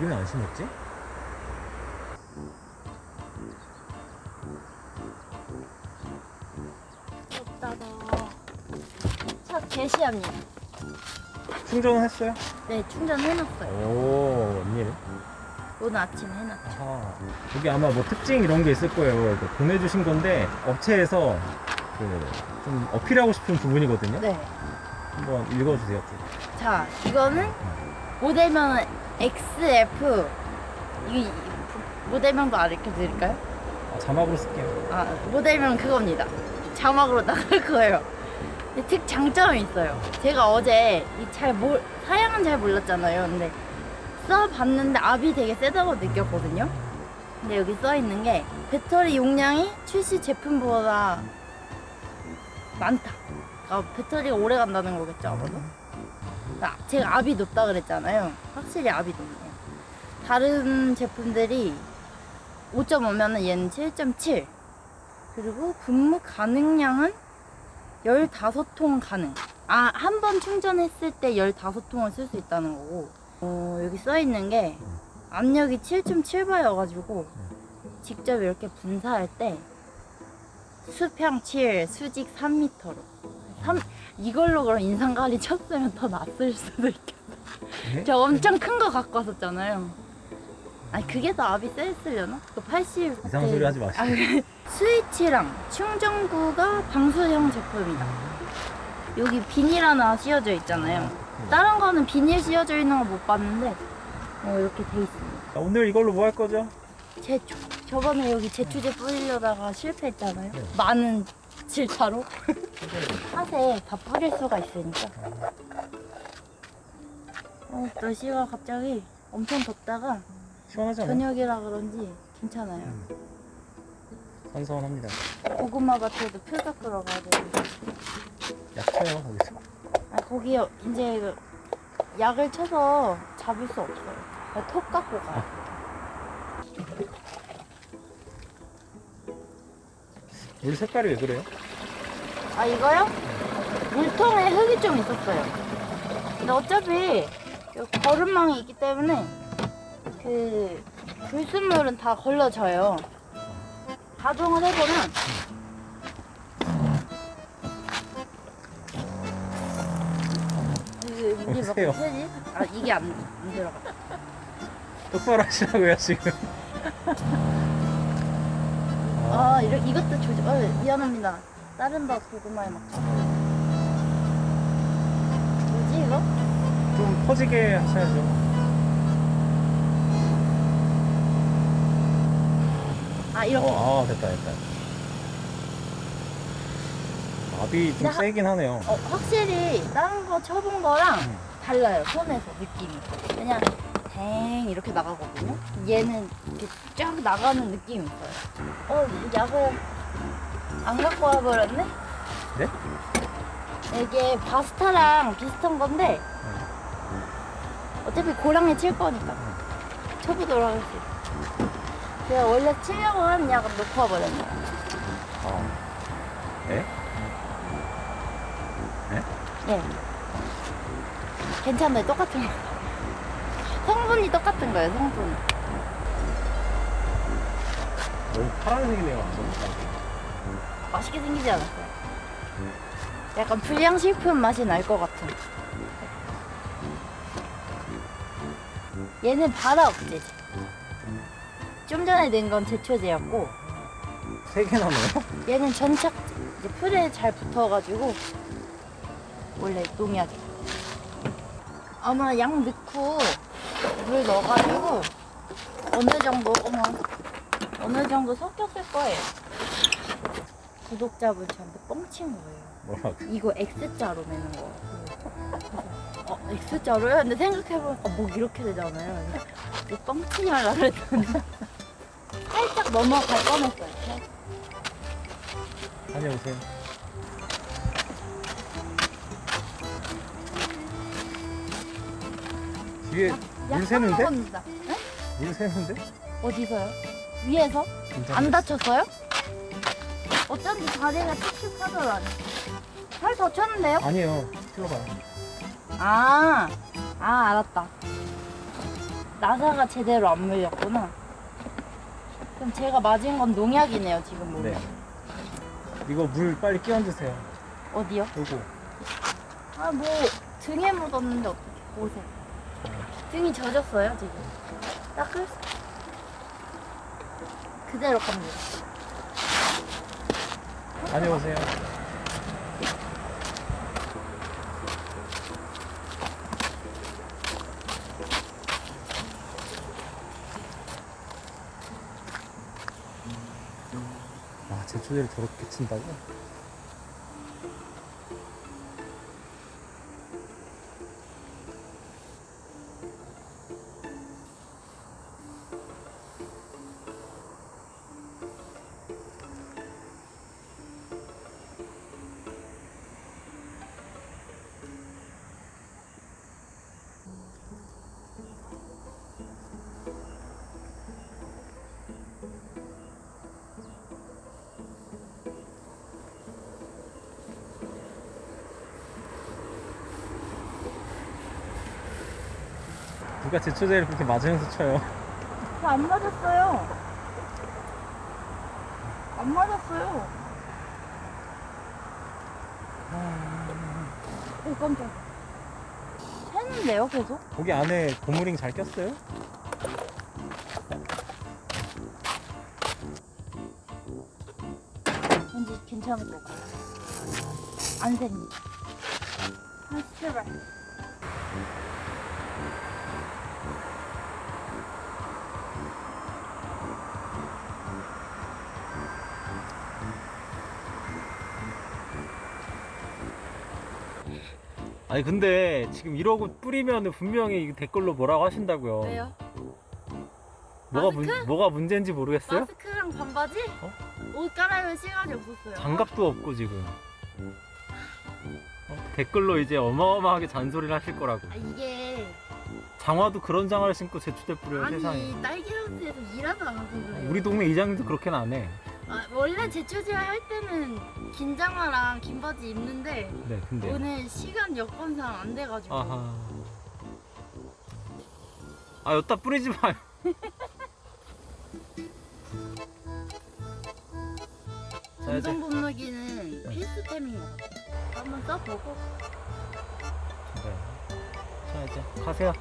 여기는 안 심었지? 없다가 차 개시합니다. 충전은 했어요? 네, 충전해놨어요. 오, 웬일? 오늘 아침에 해놨죠. 아, 여기 아마 뭐 특징 이런 게 있을 거예요. 이거 보내주신 건데 업체에서 그 좀 어필하고 싶은 부분이거든요. 네. 한번 읽어주세요. 좀. 자, 이거는 모델명은 XF. 이 이- 모델명도 알려 드릴까요? 아, 자막으로 쓸게요. 아, 모델명 그겁니다. 자막으로 나갈 거예요. 근데 특 장점이 있어요. 제가 어제 이잘 몰, 사양은 잘 몰랐잖아요. 근데 써봤는데 압이 되게 세다고 느꼈거든요. 근데 여기 써 있는 게 배터리 용량이 출시 제품보다 많다. 그러니까 배터리가 오래 간다는 거겠죠, 아마도? 아, 제가 압이 높다 그랬잖아요. 확실히 압이 높네요. 다른 제품들이 5.5면은 얘는 7.7. 그리고 분무 가능량은 15통 가능. 아, 한 번 충전했을 때 15통을 쓸 수 있다는 거고. 어, 여기 써 있는 게 압력이 7.7바여가지고 직접 이렇게 분사할 때 수평 7, 수직 3m로. 3, 이걸로 그럼 인상가리 쳤으면 더 낫을 수도 있겠다. 네? 저 엄청 큰 거 갖고 왔었잖아요. 아니 그게 더 압이 셌으려나? 그 80. 이상한 소리 하지 마시고. 아, 그 스위치랑 충전구가 방수형 제품이다. 여기 비닐 하나 씌워져 있잖아요. 다른 거는 비닐 씌워져 있는 거 못 봤는데 어, 이렇게 돼 있습니다. 자, 오늘 이걸로 뭐 할 거죠? 제초. 저번에 여기 제초제 뿌리려다가 실패했잖아요. 네. 많은 질차로. 팥에 다 뿌릴 수가 있으니까. 어, 날씨가 갑자기 엄청 덥다가 시원하잖아요. 저녁이라 그런지 괜찮아요. 선선합니다. 고구마 밭에도 풀가 끌어가야 되는데. 약쳐요 거기서. 아, 거기 이제 그 약을 쳐서 잡을 수 없어요. 그냥 톱 갖고 가요. 물 색깔이 왜 그래요? 아, 이거요? 물통에 흙이 좀 있었어요. 근데 어차피 여기 거름망이 있기 때문에 그 불순물은 다 걸러져요. 가동을 해보면 이게 물이 몇 세요. 개지? 아 이게 안, 안 들어가. 똑바로 하시라고요 지금. 아, 아 이러, 이것도 조절. 어, 미안합니다. 다른 밥 고구마에 막. 뭐지 이거? 좀 퍼지게 하셔야죠. 아 이렇게. 어, 아 됐다 됐다. 압이 좀 나- 세긴 하네요. 어, 확실히 다른 거 쳐본 거랑 음. 달라요 손에서 느낌이 그냥 댕 이렇게 나가거든요 얘는 이렇게 쫙 나가는 느낌이 있어요 어 약을 안 갖고 와버렸네 네? 이게 바스타랑 비슷한 건데 어차피 고랑에 칠 거니까 쳐보도록 하겠습니다 제가 원래 치려고 하는 약을 놓고 와버렸네요 아. 네? 네. 괜찮아요. 똑같은 거. 성분이 똑같은 거예요, 성분. 너무 파란색이네요. 완전. 맛있게 생기지 않았어요? 약간 불량식품 맛이 날 것 같은. 얘는 발화 억제제. 좀 전에 낸 건 제초제였고, 세개 나네요. 얘는 전착제. 이제 풀에 잘 붙어가지고, 원래 농약이. 아마 양 넣고, 물 넣어가지고, 어느 정도, 어머, 어느 정도 섞였을 거예요. 구독자분 저한테 뻥친 거예요. 뭐라고? 이거 X자로 매는 거. 어, X자로요? 근데 생각해보니까 목 이렇게 되잖아요. 이거 뻥치지 말라 그랬더니. 살짝 넘어갈 뻔했어요. 다녀오세요. 뒤에 물 새는데? 먹었는데. 네? 물 새는데? 어디서요? 위에서? 안 다쳤어요? 어쩐지 다리가 칙칙하더라니. 살 다쳤는데요? 아니에요. 틀어봐요. 아, 아 알았다. 나사가 제대로 안 물렸구나. 그럼 제가 맞은 건 농약이네요, 지금 보면. 네. 이거 물 빨리 끼얹으세요. 어디요? 요거. 아, 뭐, 등에 묻었는데 어떡해. 옷에. 등이 젖었어요, 지금. 닦을 수... 그대로 갑니다. 다녀오세요. 아, 제초제를 저렇게 친다고? 누가 제초제를 그렇게 맞으면서 쳐요? 저안 맞았어요. 안 맞았어요. 오, 깜짝. 새는데요, 계속? 거기 안에 고무링 잘 꼈어요? 왠지 괜찮을 것 같아. 안 셉니다. 아, 제발. 아니 근데 지금 이러고 뿌리면 분명히 이 댓글로 뭐라고 하신다고요. 왜요? 뭐가 마스크? 문 뭐가 문제인지 모르겠어요? 마스크랑 반바지? 어? 옷 갈아입을 시간이 없었어요. 장갑도 없고 지금. 어? 댓글로 이제 어마어마하게 잔소리를 하실 거라고. 아, 이게. 장화도 그런 장화를 신고 제초대 뿌려요 아니, 세상에. 딸기 하우스에서 일하도 안 와서 그래요. 우리 동네 이장님도 그렇게는 안 해. 아, 원래 제초제 할 때는 긴 장화랑 긴 바지 입는데 네, 근데. 오늘 시간 여건상 안 돼가지고 아하. 아 여기다 뿌리지 마요. 자 이제 검정 분무기는 필수템인 것 같아요. 한번 써보고 네. 자 이제 가세요.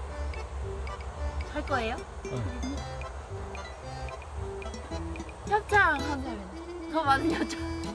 할 거예요? 응. 협찬 감사합니다. 더 많은 협찬.